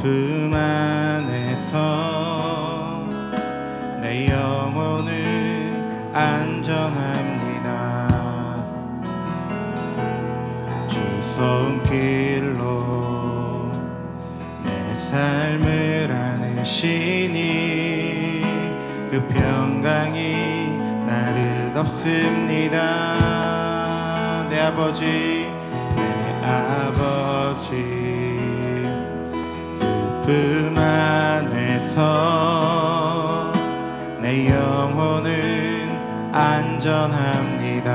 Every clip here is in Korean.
품 안에서 내 영혼은 안전합니다. 주 손길로 내 삶을 안으시니 그 평강이 나를 덮습니다. 내 아버지 내 아버지 품 안에서 내 영혼은 안전합니다.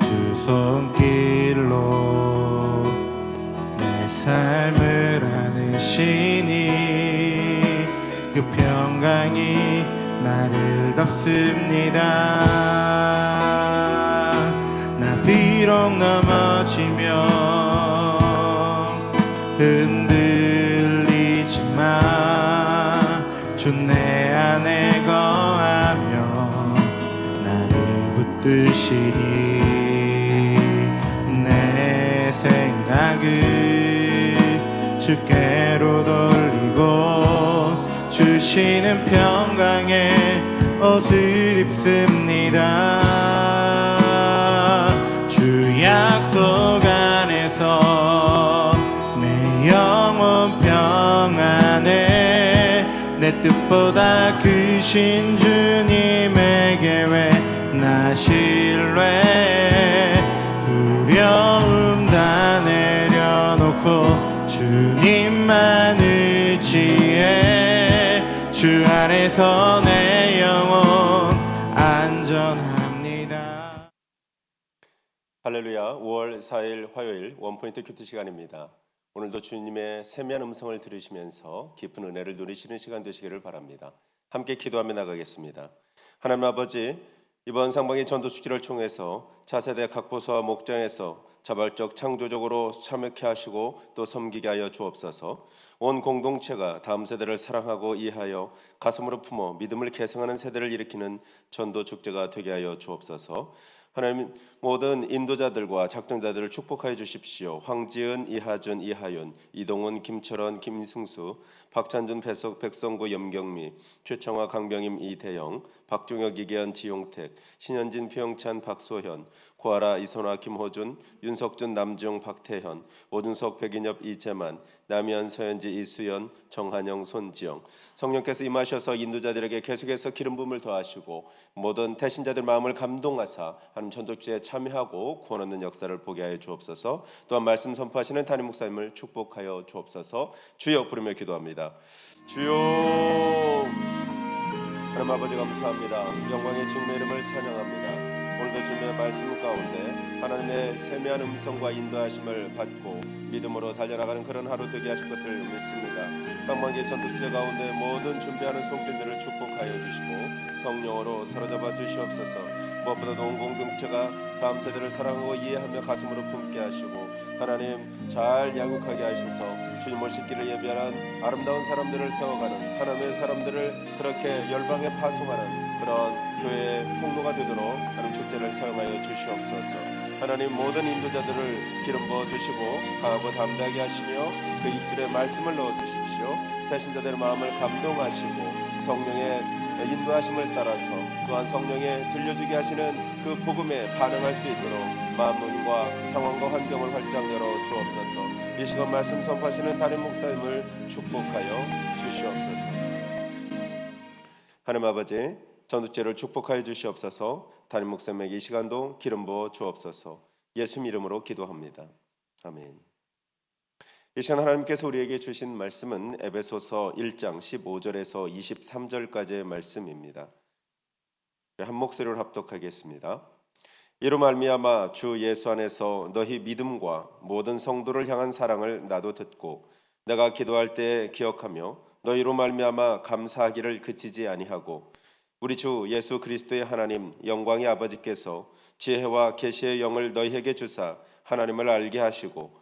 주 손길로 내 삶을 안으시니 그 평강이 나를 덮습니다 붙드시니 내 생각을 주께로 돌리고 주시는 평강에 옷을 입습니다. 주 약속 안에서 내 영혼 평안에 내 뜻보다 크신 주님에게 왜 나 신뢰 두려움 다 내려놓고 주님만 의지해 주 안에서 내 영혼 안전합니다 할렐루야 5월 4일 화요일 원포인트 큐트 시간입니다. 오늘도 주님의 세미한 음성을 들으시면서 깊은 은혜를 누리시는 시간 되시기를 바랍니다. 함께 기도하며 나가겠습니다. 하나님 아버지 이번 상반기 전도 축제를 통해서 차세대 각 부서와 목장에서 자발적 창조적으로 참여케 하시고 또 섬기게 하여 주옵소서. 온 공동체가 다음 세대를 사랑하고 이해하여 가슴으로 품어 믿음을 계승하는 세대를 일으키는 전도 축제가 되게 하여 주옵소서. 하나님 모든 인도자들과 작정자들을 축복하여 주십시오. 황지은, 이하준, 이하윤, 이동훈, 김철원, 김승수, 박찬준, 배석, 백성구, 염경미, 최청화, 강병임, 이대영, 박종혁, 이계현, 지용택, 신현진, 표영찬, 박소현, 고아라, 이선화, 김호준, 윤석준, 남중, 박태현, 오준석, 백인엽, 이재만, 남현, 서현지, 이수연, 정한영, 손지영. 성령께서 임하셔서 인도자들에게 계속해서 기름 부음을 더하시고 모든 태신자들 마음을 감동하사 하나님 전도주에 참여하고 구원 얻는 역사를 보게 하여 주옵소서. 또한 말씀 선포하시는 담임 목사님을 축복하여 주옵소서. 주여 부르며 기도합니다. 주여. 하나님 아버지 감사합니다. 영광의 주님의 이름을 찬양합니다 오늘도 주님의 말씀 가운데 하나님의 세미한 음성과 인도하심을 받고 믿음으로 달려나가는 그런 하루 되게 하실 것을 믿습니다. 상반기 전도제 가운데 모든 준비하는 손길들을 축복하여 주시고 성령으로 사로잡아 주시옵소서. 무엇보다도 온 공동체가 다음 세대를 사랑하고 이해하며 가슴으로 품게 하시고 하나님 잘 양육하게 하셔서 주님 오실기를 예비하는 아름다운 사람들을 세워가는 하나님의 사람들을 그렇게 열방에 파송하는 그런 교회의 통로가 되도록 하나님 축제를 사용하여 주시옵소서. 하나님 모든 인도자들을 기름 부어 주시고 강하고 담대하게 하시며 그 입술에 말씀을 넣어 주십시오. 대신자들의 마음을 감동하시고 성령의 인도하심을 따라서 또한 성령의 들려주게 하시는 그 복음에 반응할 수 있도록 마음과 상황과 환경을 활짝 열어 주옵소서. 이 시간 말씀 선포하시는 담임 목사님을 축복하여 주시옵소서. 하나님 아버지 전도제를 축복하여 주시옵소서. 담임 목사님에게 이 시간도 기름 부어 주옵소서. 예수님 이름으로 기도합니다. 아멘. 이 시간 하나님께서 우리에게 주신 말씀은 에베소서 1장 15절에서 23절까지의 말씀입니다. 한 목소리로 합독하겠습니다. 이로 말미암아 주 예수 안에서 너희 믿음과 모든 성도를 향한 사랑을 나도 듣고 내가 기도할 때 기억하며 너희로 말미암아 감사하기를 그치지 아니하고 우리 주 예수 그리스도의 하나님 영광의 아버지께서 지혜와 계시의 영을 너희에게 주사 하나님을 알게 하시고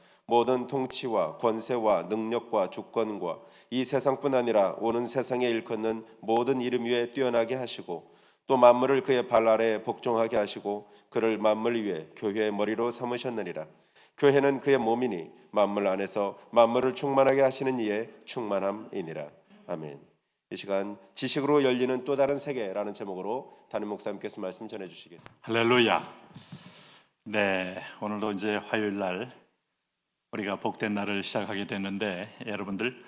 모든 통치와 권세와 능력과 주권과 이 세상뿐 아니라 오는 세상에 일컫는 모든 이름 위에 뛰어나게 하시고 또 만물을 그의 발 아래에 복종하게 하시고 그를 만물 위에 교회의 머리로 삼으셨느니라 교회는 그의 몸이니 만물 안에서 만물을 충만하게 하시는 이의 충만함이니라 아멘. 이 시간 지식으로 열리는 또 다른 세계라는 제목으로 담임 목사님께서 말씀 전해 주시겠습니다. 할렐루야. 네, 오늘도 이제 화요일 날 우리가 복된 날을 시작하게 됐는데 여러분들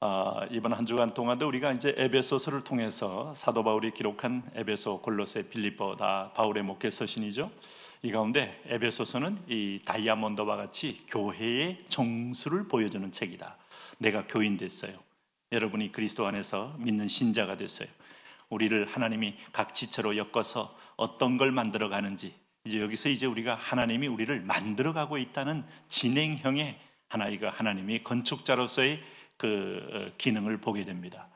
어, 이번 한 주간 동안도 우리가 이제 에베소서를 통해서 사도 바울이 기록한 에베소, 골로새, 빌립보 다 바울의 목회 서신이죠. 이 가운데 에베소서는 이 다이아몬드와 같이 교회의 정수를 보여주는 책이다. 내가 교인 됐어요. 여러분이 그리스도 안에서 믿는 신자가 됐어요. 우리를 하나님이 각 지체로 엮어서 어떤 걸 만들어 가는지 이제 여기서 이제 우리가 하나님이 우리를 만들어 가고 있다는 진행형의 하나이가 하나님이 건축자로서의 그 어, 기능을 보게 됩니다.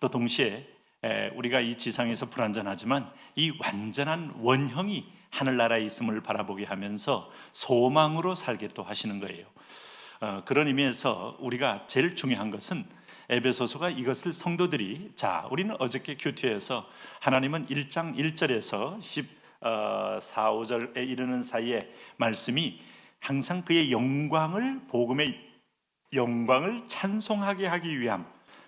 또 동시에 에, 우리가 이 지상에서 불완전하지만 이 완전한 원형이 하늘나라에 있음을 바라보게 하면서 소망으로 살게 또 하시는 거예요. 어, 그런 의미에서 우리가 제일 중요한 것은 에베소서가 이것을 성도들이 자 우리는 어저께 큐티에서 하나님은 1장 1절에서 14, 5절에 이르는 사이에 말씀이 항상 그의 영광을 복음의 영광을 찬송하게 하기 위함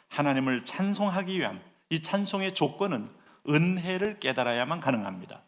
하나님을 찬송하기 위함 이 찬송의 조건은 은혜를 깨달아야만 가능합니다.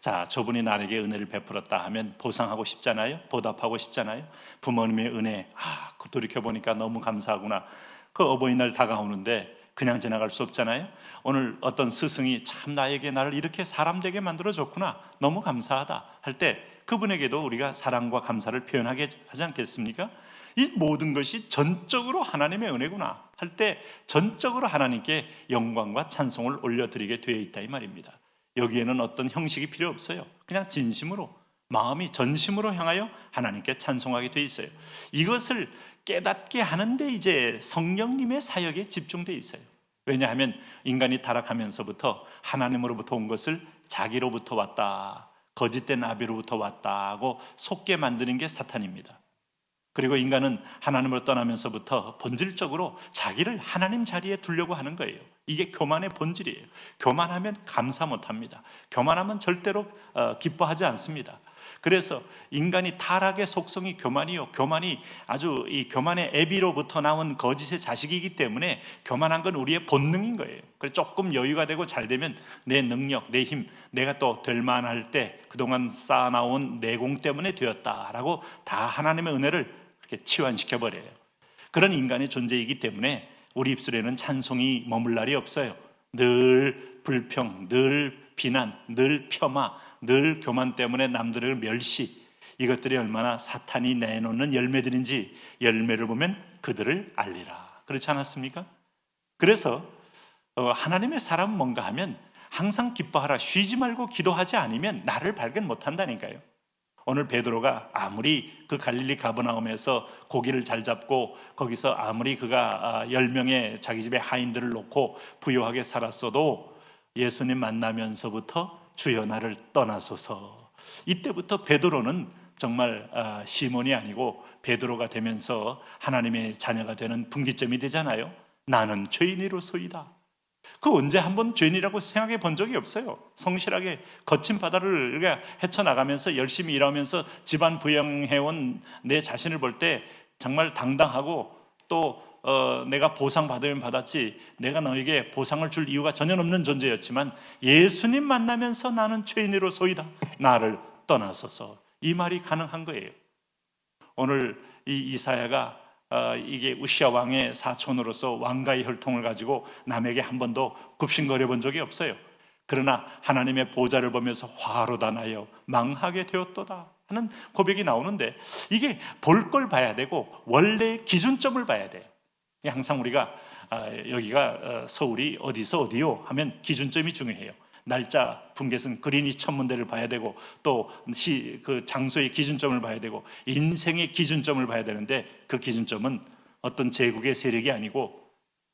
자, 저분이 나에게 은혜를 베풀었다 하면 보상하고 싶잖아요. 보답하고 싶잖아요. 부모님의 은혜, 아, 그 돌이켜 보니까 너무 감사하구나. 그 어버이날 다가오는데 그냥 지나갈 수 없잖아요. 오늘 어떤 스승이 참 나에게 나를 이렇게 사람 되게 만들어 줬구나. 너무 감사하다 할 때 그분에게도 우리가 사랑과 감사를 표현하게 하지 않겠습니까? 이 모든 것이 전적으로 하나님의 은혜구나 할 때 전적으로 하나님께 영광과 찬송을 올려드리게 되어 있다 이 말입니다. 여기에는 어떤 형식이 필요 없어요. 그냥 진심으로 마음이 전심으로 향하여 하나님께 찬송하게 되어 있어요. 이것을 깨닫게 하는데 이제 성령님의 사역에 집중되어 있어요. 왜냐하면 인간이 타락하면서부터 하나님으로부터 온 것을 자기로부터 왔다, 거짓된 아비로부터 왔다 하고 속게 만드는 게 사탄입니다. 그리고 인간은 하나님을 떠나면서부터 본질적으로 자기를 하나님 자리에 두려고 하는 거예요. 이게 교만의 본질이에요. 교만하면 감사 못 합니다. 교만하면 절대로 어, 기뻐하지 않습니다. 그래서 인간이 타락의 속성이 교만이요. 교만이 아주 이 교만의 애비로부터 나온 거짓의 자식이기 때문에 교만한 건 우리의 본능인 거예요. 그래 조금 여유가 되고 잘 되면 내 능력, 내 힘, 내가 또 될 만할 때 그동안 쌓아나온 내공 때문에 되었다라고 다 하나님의 은혜를 이렇게 치환시켜 버려요. 그런 인간의 존재이기 때문에 우리 입술에는 찬송이 머물 날이 없어요. 늘 불평, 늘 비난, 늘 폄하, 늘 교만 때문에 남들을 멸시. 이것들이 얼마나 사탄이 내놓는 열매들인지 열매를 보면 그들을 알리라. 그렇지 않았습니까? 그래서 어, 하나님의 사람은 뭔가 하면 항상 기뻐하라. 쉬지 말고 기도하지 않으면 나를 발견 못 한다니까요. 오늘 베드로가 아무리 그 갈릴리 가버나움에서 고기를 잘 잡고 거기서 아무리 그가 10명의 자기 집에 하인들을 놓고 부유하게 살았어도 예수님 만나면서부터 주여 나를 떠나소서. 이때부터 베드로는 정말 시몬이 아니고 베드로가 되면서 하나님의 자녀가 되는 분기점이 되잖아요. 나는 죄인이로소이다. 그 언제 한번 죄인이라고 생각해 본 적이 없어요. 성실하게 거친 바다를 헤쳐나가면서 열심히 일하면서 집안 부양해온 내 자신을 볼 때 정말 당당하고 또 어, 내가 보상 받으면 받았지 내가 너에게 보상을 줄 이유가 전혀 없는 존재였지만 예수님 만나면서 나는 죄인으로 소이다 나를 떠나서서 이 말이 가능한 거예요. 오늘 이 이사야가 어, 이게 우시아 왕의 사촌으로서 왕가의 혈통을 가지고 남에게 한 번도 굽신거려 본 적이 없어요. 그러나 하나님의 보좌를 보면서 화로 다나여 망하게 되었도다 하는 고백이 나오는데 이게 볼 걸 봐야 되고 원래 기준점을 봐야 돼요. 항상 우리가 아, 여기가 어, 서울이 어디서 어디요 하면 기준점이 중요해요. 날짜 분계선 그린이 천문대를 봐야 되고 또 그 장소의 기준점을 봐야 되고 인생의 기준점을 봐야 되는데 그 기준점은 어떤 제국의 세력이 아니고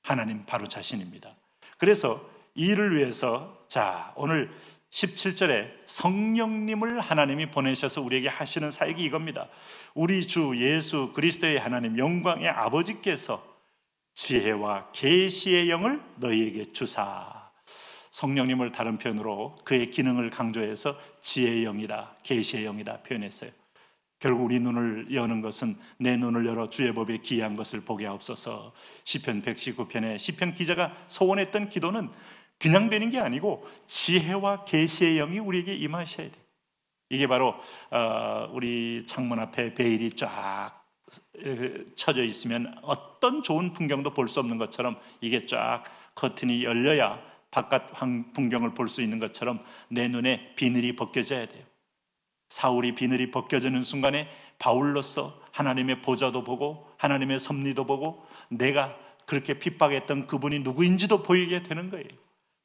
하나님 바로 자신입니다. 그래서 이를 위해서 자 오늘 17절에 성령님을 하나님이 보내셔서 우리에게 하시는 사역이 이겁니다. 우리 주 예수 그리스도의 하나님 영광의 아버지께서 지혜와 계시의 영을 너희에게 주사. 성령님을 다른 표현으로 그의 기능을 강조해서 지혜의 영이다, 계시의 영이다 표현했어요. 결국 우리 눈을 여는 것은 내 눈을 열어 주의 법에 기이한 것을 보게 하옵소서. 시편 119편에 시편 기자가 소원했던 기도는 그냥 되는 게 아니고 지혜와 계시의 영이 우리에게 임하셔야 돼. 이게 바로 어, 우리 창문 앞에 베일이 쫙 쳐져 있으면 어떤 좋은 풍경도 볼 수 없는 것처럼 이게 쫙 커튼이 열려야 바깥 환- 풍경을 볼 수 있는 것처럼 내 눈에 비늘이 벗겨져야 돼요. 사울이 비늘이 벗겨지는 순간에 바울로서 하나님의 보좌도 보고 하나님의 섭리도 보고 내가 그렇게 핍박했던 그분이 누구인지도 보이게 되는 거예요.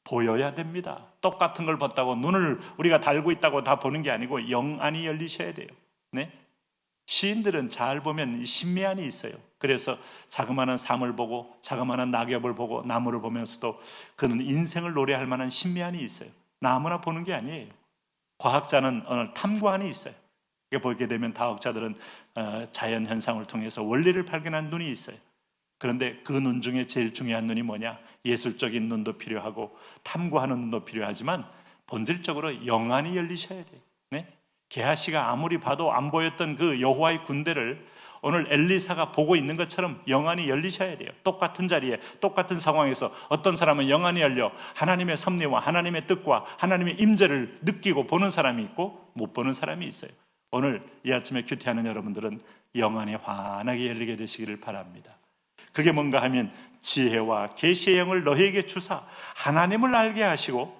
보여야 됩니다. 똑같은 걸 봤다고 눈을 우리가 달고 있다고 다 보는 게 아니고 영안이 열리셔야 돼요. 네? 시인들은 잘 보면 이 신미안이 있어요. 그래서 자그마한 삶을 보고 자그마한 낙엽을 보고 나무를 보면서도 그는 인생을 노래할 만한 신미안이 있어요. 나 아무나 보는 게 아니에요. 과학자는 어느 탐구안이 있어요. 보게 되면 다학자들은 어, 자연 현상을 통해서 원리를 발견한 눈이 있어요. 그런데 그 눈 중에 제일 중요한 눈이 뭐냐? 예술적인 눈도 필요하고 탐구하는 눈도 필요하지만 본질적으로 영안이 열리셔야 돼요. 네? 게하시가 아무리 봐도 안 보였던 그 여호와의 군대를 오늘 엘리사가 보고 있는 것처럼 영안이 열리셔야 돼요. 똑같은 자리에 똑같은 상황에서 어떤 사람은 영안이 열려 하나님의 섭리와 하나님의 뜻과 하나님의 임재를 느끼고 보는 사람이 있고 못 보는 사람이 있어요. 오늘 이 아침에 큐티하는 여러분들은 영안이 환하게 열리게 되시기를 바랍니다. 그게 뭔가 하면 지혜와 계시의 영을 너희에게 주사 하나님을 알게 하시고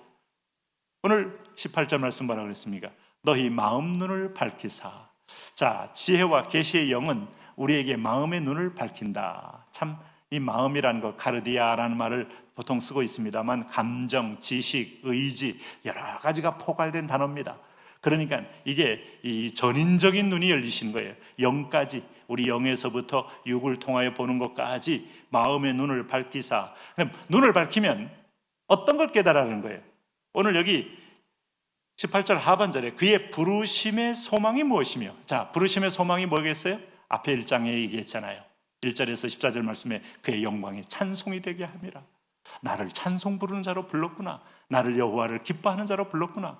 오늘 18절 말씀 뭐라 그랬습니까? 너희 마음 눈을 밝히사. 자, 지혜와 계시의 영은 우리에게 마음의 눈을 밝힌다. 참 이 마음이라는 거 카르디아라는 말을 보통 쓰고 있습니다만 감정, 지식, 의지 여러 가지가 포괄된 단어입니다. 그러니까 이게 이 전인적인 눈이 열리신 거예요. 영까지 우리 영에서부터 육을 통하여 보는 것까지 마음의 눈을 밝히사. 눈을 밝히면 어떤 걸 깨달아는 거예요. 오늘 여기 18절 하반절에 그의 부르심의 소망이 무엇이며 자 부르심의 소망이 뭐겠어요? 앞에 1장에 얘기했잖아요. 1절에서 14절 말씀에 그의 영광이 찬송이 되게 함이라. 나를 찬송 부르는 자로 불렀구나. 나를 여호와를 기뻐하는 자로 불렀구나.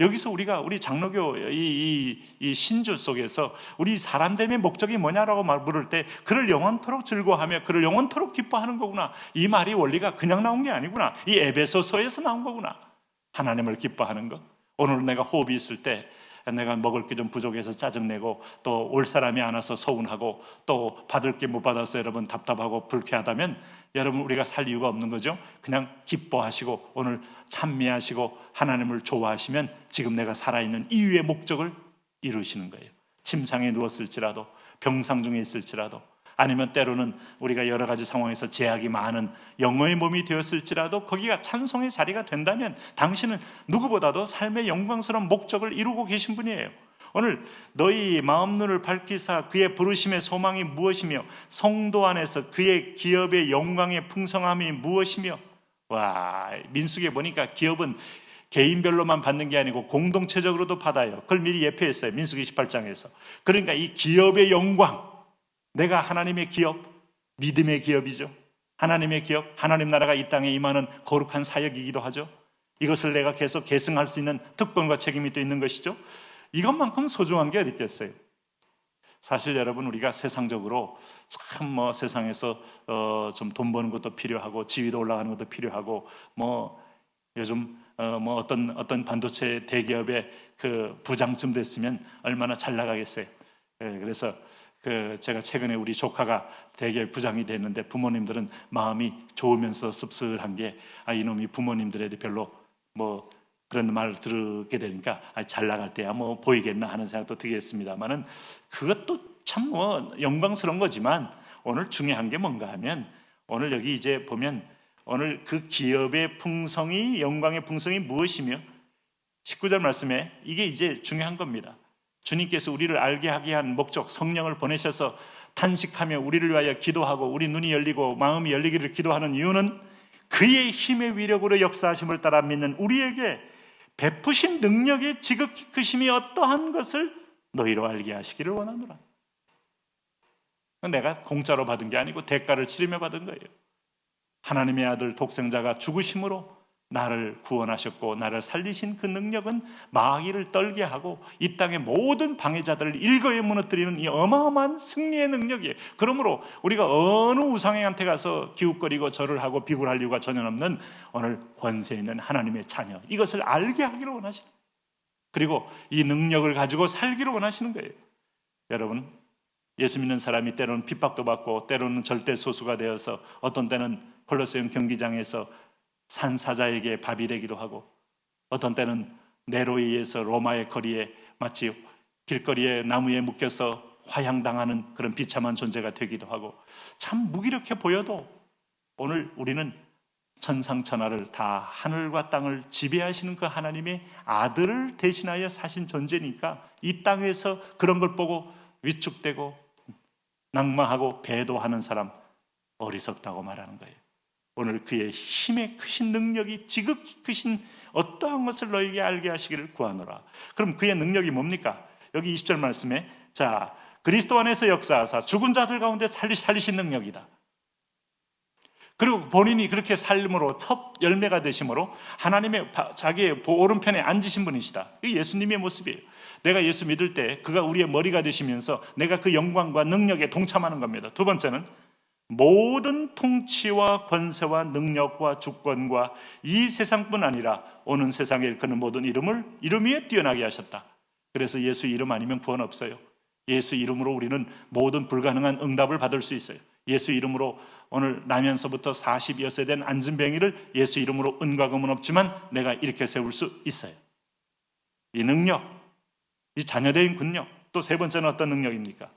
여기서 우리가 우리 장로교 이, 이, 이 신주 속에서 우리 사람됨의 목적이 뭐냐라고 말 물을 때 그를 영원토록 즐거워하며 그를 영원토록 기뻐하는 거구나. 이 말이 원리가 그냥 나온 게 아니구나. 이 에베소서에서 나온 거구나. 하나님을 기뻐하는 것 오늘 내가 호흡이 있을 때 내가 먹을 게 좀 부족해서 짜증내고 또 올 사람이 안 와서 서운하고 또 받을 게 못 받아서 여러분 답답하고 불쾌하다면 여러분 우리가 살 이유가 없는 거죠. 그냥 기뻐하시고 오늘 찬미하시고 하나님을 좋아하시면 지금 내가 살아있는 이유의 목적을 이루시는 거예요. 침상에 누웠을지라도 병상 중에 있을지라도 아니면 때로는 우리가 여러 가지 상황에서 제약이 많은 영어의 몸이 되었을지라도 거기가 찬송의 자리가 된다면 당신은 누구보다도 삶의 영광스러운 목적을 이루고 계신 분이에요. 오늘 너희 마음 눈을 밝히사 그의 부르심의 소망이 무엇이며 성도 안에서 그의 기업의 영광의 풍성함이 무엇이며 와 민숙에 보니까 기업은 개인별로만 받는 게 아니고 공동체적으로도 받아요. 그걸 미리 예표했어요. 민숙이 18장에서. 그러니까 이 기업의 영광 내가 하나님의 기업, 믿음의 기업이죠. 하나님의 기업, 하나님 나라가 이 땅에 임하는 거룩한 사역이기도 하죠. 이것을 내가 계속 계승할 수 있는 특권과 책임이 또 있는 것이죠. 이것만큼 소중한 게 어디 있겠어요? 사실 여러분 우리가 세상적으로 참 뭐 세상에서 어 좀 돈 버는 것도 필요하고 지위도 올라가는 것도 필요하고 뭐 요즘 어 뭐 어떤 어떤 반도체 대기업의 그 부장쯤 됐으면 얼마나 잘 나가겠어요. 예, 그래서 그 제가 최근에 우리 조카가 대기업 부장이 됐는데 부모님들은 마음이 좋으면서 씁쓸한 게 아 이놈이 부모님들에 별로 뭐 그런 말을 들게 되니까 아, 잘 나갈 때야 뭐 보이겠나 하는 생각도 들겠습니다만은 그것도 참 뭐 영광스러운 거지만 오늘 중요한 게 뭔가 하면 오늘 여기 이제 보면 오늘 그 기업의 풍성이 영광의 풍성이 무엇이며 19절 말씀에 이게 이제 중요한 겁니다. 주님께서 우리를 알게 하게 한 목적 성령을 보내셔서 탄식하며 우리를 위하여 기도하고 우리 눈이 열리고 마음이 열리기를 기도하는 이유는 그의 힘의 위력으로 역사하심을 따라 믿는 우리에게 베푸신 능력의 지극히 크심이 어떠한 것을 너희로 알게 하시기를 원하노라. 내가 공짜로 받은 게 아니고 대가를 치르며 받은 거예요. 하나님의 아들 독생자가 죽으심으로 나를 구원하셨고 나를 살리신 그 능력은 마귀를 떨게 하고 이 땅의 모든 방해자들을 일거에 무너뜨리는 이 어마어마한 승리의 능력이에요. 그러므로 우리가 어느 우상행한테 가서 기웃거리고 절을 하고 비굴할 이유가 전혀 없는 오늘 권세 있는 하나님의 자녀 이것을 알게 하기를 원하시는 그리고 이 능력을 가지고 살기를 원하시는 거예요. 여러분 예수 믿는 사람이 때로는 핍박도 받고 때로는 절대 소수가 되어서 어떤 때는 콜로세움 경기장에서 산사자에게 밥이 되기도 하고 어떤 때는 네로에 의해서 로마의 거리에 마치 길거리에 나무에 묶여서 화양당하는 그런 비참한 존재가 되기도 하고 참 무기력해 보여도 오늘 우리는 천상천하를 다 하늘과 땅을 지배하시는 그 하나님의 아들을 대신하여 사신 존재니까 이 땅에서 그런 걸 보고 위축되고 낭망하고 배도하는 사람 어리석다고 말하는 거예요. 오늘 그의 힘의 크신 능력이 지극히 크신 어떠한 것을 너에게 알게 하시기를 구하노라. 그럼 그의 능력이 뭡니까? 여기 20절 말씀에 자 그리스도 안에서 역사하사 죽은 자들 가운데 살리, 살리신 능력이다. 그리고 본인이 그렇게 삶으로 첫 열매가 되심으로 하나님의 자기의 오른편에 앉으신 분이시다. 이 예수님의 모습이에요. 내가 예수 믿을 때 그가 우리의 머리가 되시면서 내가 그 영광과 능력에 동참하는 겁니다. 두 번째는 모든 통치와 권세와 능력과 주권과 이 세상뿐 아니라 오는 세상에 일컫는 모든 이름을 이름 위에 뛰어나게 하셨다. 그래서 예수 이름 아니면 구원 없어요. 예수 이름으로 우리는 모든 불가능한 응답을 받을 수 있어요. 예수 이름으로 오늘 나면서부터 40여 세 된 안진뱅이를 예수 이름으로 은과 금은 없지만 내가 이렇게 세울 수 있어요. 이 능력, 이 자녀된 군력, 또 세 번째는 어떤 능력입니까?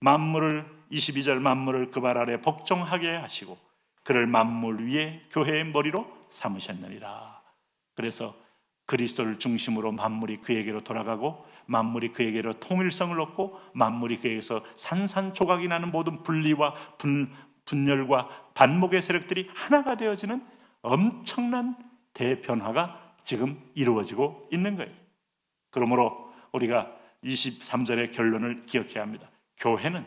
만물을 22절 만물을 그 발 아래 복종하게 하시고 그를 만물 위에 교회의 머리로 삼으셨느니라. 그래서 그리스도를 중심으로 만물이 그에게로 돌아가고 만물이 그에게로 통일성을 얻고 만물이 그에게서 산산조각이 나는 모든 분리와 분, 분열과 반목의 세력들이 하나가 되어지는 엄청난 대변화가 지금 이루어지고 있는 거예요. 그러므로 우리가 23절의 결론을 기억해야 합니다. 교회는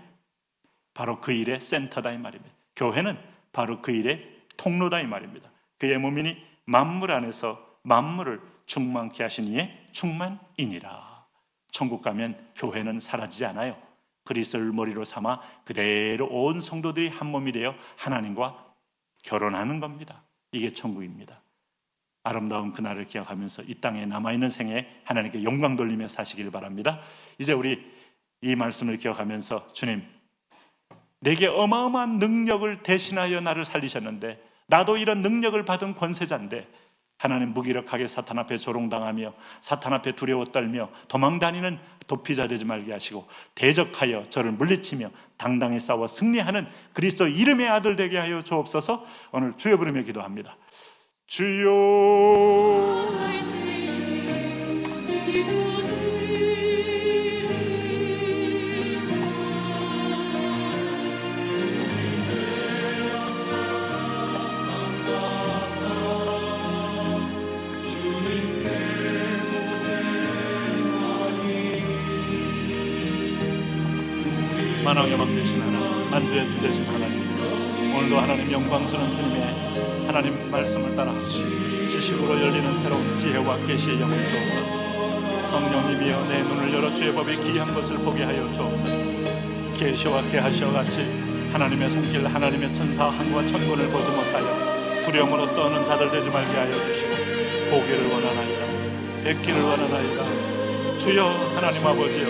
바로 그 일의 센터다 이 말입니다. 교회는 바로 그 일의 통로다 이 말입니다. 그의 몸이니 만물 안에서 만물을 충만케 하신 이의 충만이니라. 천국 가면 교회는 사라지지 않아요. 그리스도를 머리로 삼아 그대로 온 성도들이 한 몸이 되어 하나님과 결혼하는 겁니다. 이게 천국입니다. 아름다운 그날을 기억하면서 이 땅에 남아있는 생에 하나님께 영광 돌리며 사시길 바랍니다. 이제 우리 이 말씀을 기억하면서 주님 내게 어마어마한 능력을 대신하여 나를 살리셨는데 나도 이런 능력을 받은 권세자인데 하나님 무기력하게 사탄 앞에 조롱당하며 사탄 앞에 두려워 떨며 도망다니는 도피자 되지 말게 하시고 대적하여 저를 물리치며 당당히 싸워 승리하는 그리스도 이름의 아들 되게 하여 주옵소서. 오늘 주여 부르며 기도합니다. 주여 말씀을 따라 지식으로 열리는 새로운 지혜와 계시의 영을 주옵소서. 성령님이여 내 눈을 열어 주의 법이 귀한 것을 보게 하여 주옵소서. 계시와 계하시와 같이 하나님의 손길 하나님의 천사 한과 천군을 보지 못하여 두려움으로 떠는 자들 되지 말게 하여 주시고 보기를 원하나이다. 뵙기를 원하나이다. 주여 하나님 아버지여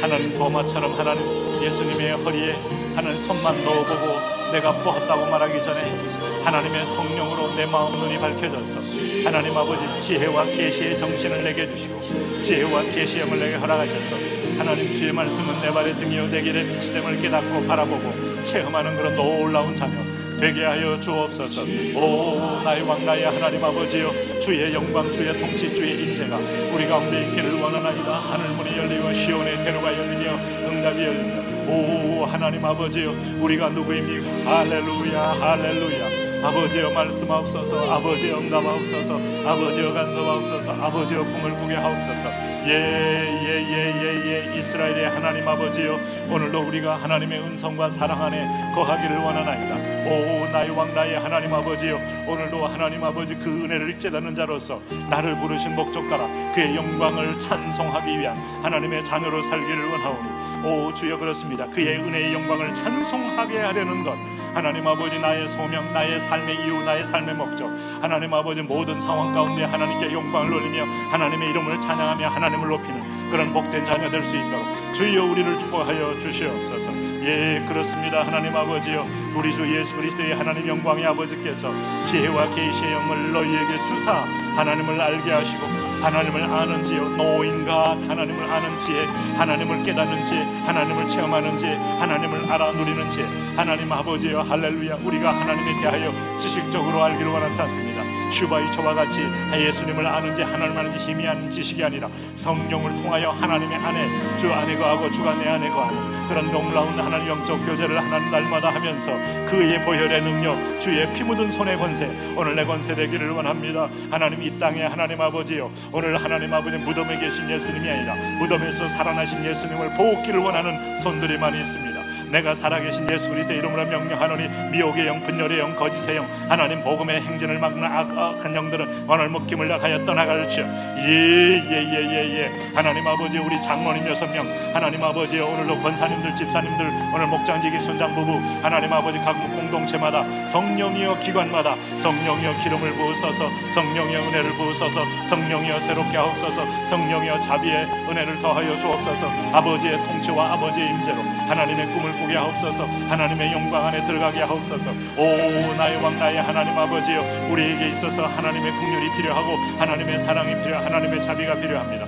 하나님 도마처럼 하나님 예수님의 허리에 하는 손만 넣어보고 내가 보았다고 말하기 전에 하나님의 성령으로 내 마음 눈이 밝혀져서 하나님 아버지 지혜와 계시의 정신을 내게 주시고 지혜와 계시의 영을 내게 허락하셔서 하나님 주의 말씀은 내 발의 등이요 내 길의 빛이 됨을 깨닫고 바라보고 체험하는 그런 놀라운 자녀 되게 하여 주옵소서. 오 나의 왕 나의 하나님 아버지여 주의 영광 주의 통치 주의 임재가 우리 가운데 있기를 원하나이다. 하늘 문이 열리고 시온의 대로가 열리며 응답이 열리며 오 하나님 아버지여 우리가 누구입니까 할렐루야 할렐루야. 아버지여 말씀하옵소서 아버지여 응답하옵소서 아버지여 간섭하옵소서 아버지여 꿈을 꾸게 하옵소서. 예예예예예 이스라엘의 하나님 아버지여 오늘도 우리가 하나님의 은성과 사랑 안에 거하기를 원하나이다 오 나의 왕 나의 하나님 아버지여 오늘도 하나님 아버지 그 은혜를 깨닫는 자로서 나를 부르신 목적 따라 그의 영광을 찬송하기 위한 하나님의 자녀로 살기를 원하오니 오 주여 그렇습니다. 그의 은혜의 영광을 찬송하게 하려는 것 하나님 아버지 나의 소명 나의 삶의 이유 나의 삶의 목적 하나님 아버지 모든 상황 가운데 하나님께 영광을 올리며 하나님의 이름을 찬양하며 하나님을 높이는 그런 복된 자녀 될 수 있도록 주여 우리를 축복하여 주시옵소서. 예 그렇습니다. 하나님 아버지여 우리 주 예수 그리스도의 하나님 영광의 아버지께서 지혜와 계시의 영을 너희에게 주사 하나님을 알게 하시고 하나님을 아는 지혜 노인과 하나님을 아는 지혜 하나님을 깨닫는 지혜 하나님을 체험하는 지혜 하나님을 알아 누리는 지혜 하나님 아버지여 할렐루야 우리가 하나님에 대하여 지식적으로 알기를 원하지 않습니다 슈바이처와 같이 예수님을 아는지 하나님을 아는지 힘이 아는 지식이 아니라 성령을 통하여 하나님의 안에 주 안에 거하고 주가 내 안에 거하는 그런 놀라운 하나님 영적 교제를 하나님 날마다 하면서 그의 보혈의 능력 주의 피 묻은 손의 권세 오늘 내 권세 되기를 원합니다. 하나님 이 땅에 하나님 아버지요 오늘 하나님 아버지 무덤에 계신 예수님이 아니라 무덤에서 살아나신 예수님을 보기를 원하는 손들이 많이 있습니다 내가 살아계신 예수 그리스도의 이름으로 명령하노니 미혹의 영, 분열의 영, 거짓의 영 하나님 복음의 행진을 막는 악, 악한 영들은 오늘 묶임을 나가여 떠나갈지어. 예예예 예 예. 하나님 아버지 우리 장로님 여섯 명 하나님 아버지 오늘도 권사님들 집사님들 오늘 목장지기 순장 부부 하나님 아버지 각 공동체마다 성령이여 기관마다 성령이여 기름을 부으소서 성령이여 은혜를 부으소서 성령이여 새롭게 하옵소서 성령이여 자비의 은혜를 더하여 주옵소서. 아버지의 통치와 아버지의 임재로 하나님의 꿈을 꾸게 하옵소서. 하나님의 영광 안에 들어가게 하옵소서. 오 나의 왕 나의 하나님 아버지여 우리에게 있어서 하나님의 긍휼이 필요하고 하나님의 사랑이 필요 하나님의 자비가 필요합니다.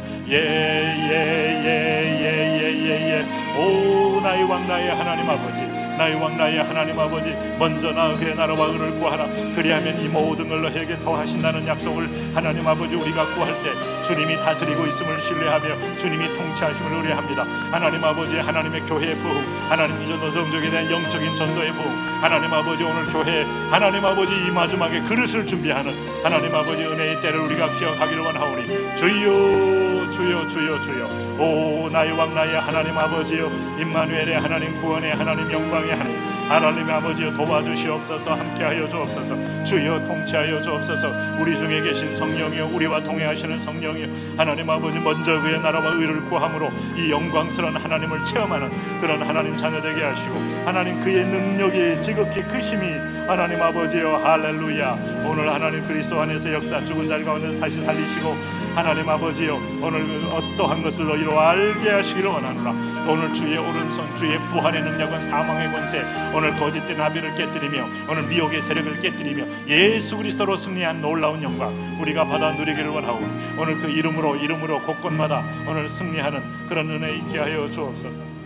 예예예예예예예오 나의 왕 나의 하나님 아버지 나의 왕 나의 하나님 아버지 먼저 나 그의 나라와 의를 구하라. 그리하면 이 모든 걸 너에게 더하신다는 약속을 하나님 아버지 우리가 구할 때 주님이 다스리고 있음을 신뢰하며 주님이 통치하심을 의뢰합니다. 하나님 아버지 하나님의 교회의 부흥 하나님 이전 노정족에 대한 영적인 전도의 부흥 하나님 아버지 오늘 교회 하나님 아버지 이 마지막에 그릇을 준비하는 하나님 아버지 은혜의 때를 우리가 기억하기를 원하오니 주여 주여 주여 주여. 오 나의 왕 나의 하나님 아버지여 임마누엘의 하나님 구원의 하나님 영광의 하나님 하나님 아버지여 도와주시옵소서 함께하여 주옵소서 주여 통치하여 주옵소서. 우리 중에 계신 성령이여 우리와 동행하시는 성령이여 하나님 아버지 먼저 그의 나라와 의를 구함으로 이 영광스러운 하나님을 체험하는 그런 하나님 자녀 되게 하시고 하나님 그의 능력이 지극히 크심이 하나님 아버지여 할렐루야. 오늘 하나님 그리스도 안에서 역사 죽은 자리 가운데 다시 살리시고 하나님 아버지여 오늘 그 어떠한 것을 너희로 알게 하시기를 원하노라. 오늘 주의 오른손 주의 부활의 능력은 사망의 권세. 오늘 거짓된 나비를 깨뜨리며 오늘 미혹의 세력을 깨뜨리며 예수 그리스도로 승리한 놀라운 영광 우리가 받아 누리기를 원하오니 오늘 그 이름으로 이름으로 곳곳마다 오늘 승리하는 그런 은혜 있게 하여 주옵소서